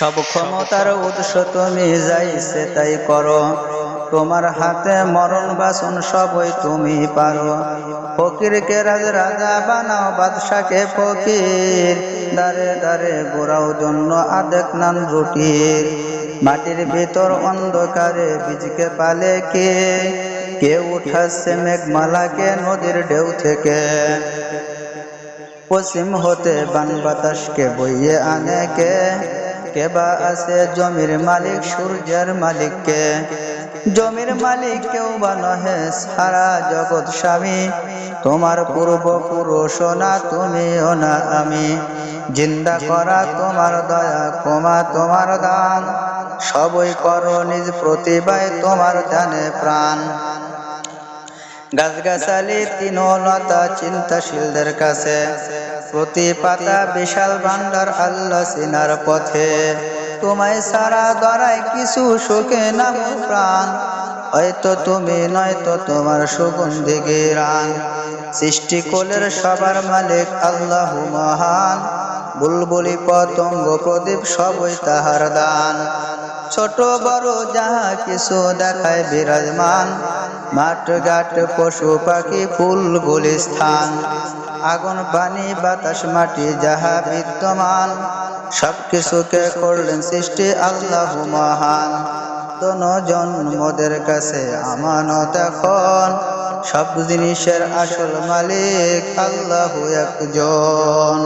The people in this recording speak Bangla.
সব ক্ষমতার উৎস তুমি যাইছে তাই করো। তোমার হাতে মরণ বাসন সবই তুমি পারো। ফকিরকে রাজ রাজা বানাও, বাদশাকে ফকির। দারে দারে গোড়াও জন্য আদেক নান রুটির। মাটির ভিতর অন্ধকারে বীজকে পালে কে? কে উঠাচ্ছে মেঘমালাকে নদীর ঢেউ থেকে? পশ্চিম হতে বান বাতাসকে বইয়ে আনে কে? কেবা আছে জমির মালিক, সূর্যের মালিককে জমির মালিক কেউ বা নহে, সারা জগৎ স্বামী। তোমার পূর্ব পুরুষ না, তুমিও না, আমি। জিন্দা করা তোমার দয়া, ক্ষমা তোমার দান। সবই করো নিজ প্রতিভায় তোমার ধ্যানে প্রাণ। গাছগাছালি তৃণলতা চিন্তাশীলদের কাছে। প্রতি পাতা বিশাল ভান্ডার আল্লাহ সিনার পথে। তোমায় সারা গড়ায় কিছু সুখে নাম প্রাণ। হয়তো তুমি, নয়তো তোমার সুগন্ধি গিরান সৃষ্টি কোলের সবার মালিক আল্লাহ মহান। বুলবুলি, পতঙ্গ, প্রদীপ সবই তাহার দান। ছোট বড় যাহা কিছু দেখায় বিরাজমান। মাঠ ঘাট পশু পাখি, ফুল গুলিস্থান। আগুন, পানি, বাতাস, মাটি, যাহা বিদ্যমান সব কিছুকে করলেন সৃষ্টি আল্লাহ মহান। দোনো জন্মদের কাছে আমানত এখন, সব জিনিসের আসল মালিক আল্লাহ একজন।